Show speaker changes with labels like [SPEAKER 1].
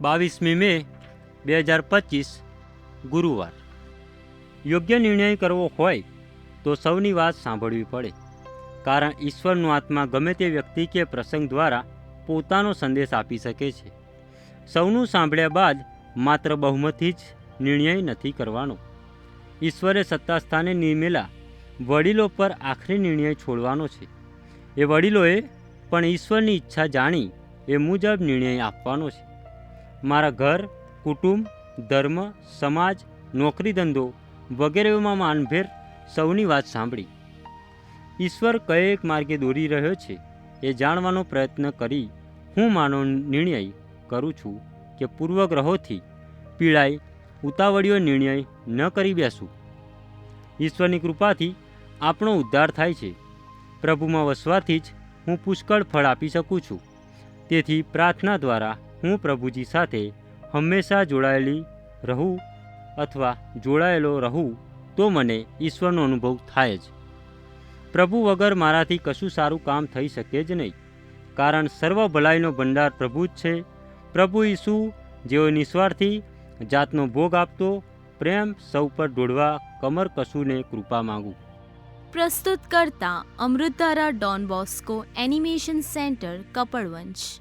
[SPEAKER 1] બાવીસમી મે, બે હજાર પચીસ, ગુરુવાર. યોગ્ય નિર્ણય કરવો હોય તો સૌની વાત સાંભળવી પડે. કારણ ઈશ્વરનો આત્મા ગમે તે વ્યક્તિ કે પ્રસંગ દ્વારા પોતાનો સંદેશ આપી શકે છે. સૌનું સાંભળ્યા બાદ માત્ર બહુમતી જ નિર્ણય નથી કરવાનો. ઈશ્વરે સત્તાસ્થાને નિમેલા વડીલો પર આખરી નિર્ણય છોડવાનો છે. એ વડીલોએ પણ ઈશ્વરની ઈચ્છા જાણી એ મુજબ નિર્ણય આપવાનો છે. મારા ઘર, કુટુંબ, ધર્મ, સમાજ, નોકરી ધંધો વગેરેમાં માનભેર સૌની વાત સાંભળી. ઈશ્વર કયેક માર્ગે દોરી રહ્યો છે એ જાણવાનો પ્રયત્ન કરી હું માનો નિર્ણય કરું છું કે પૂર્વગ્રહોથી પીળાઈ, ઉતાવળીઓ નિર્ણય ન કરી બેસું. ઈશ્વરની કૃપાથી આપણો ઉદ્ધાર થાય છે. પ્રભુમાં વસવાથી જ હું પુષ્કળ ફળ આપી શકું છું. તેથી પ્રાર્થના દ્વારા હું પ્રભુજી સાથે હંમેશા જોડાયેલી રહું અથવા જોડાયેલો રહું તો મને ઈશ્વરનો અનુભવ થાય જ. પ્રભુ વગર મારાથી કશું સારું કામ થઈ શકે જ નહીં. કારણ સર્વ ભલાઈનો ભંડાર પ્રભુ જ છે. પ્રભુ ઈસુ જેઓ નિસ્વાર્થી જાતનો ભોગ આપતો, પ્રેમ સૌ પર ઢોળવા કમર કશુને કૃપા માંગુ.
[SPEAKER 2] પ્રસ્તુત કરતા Amrutdhara Don Bosco animation centre, Kapadvanj.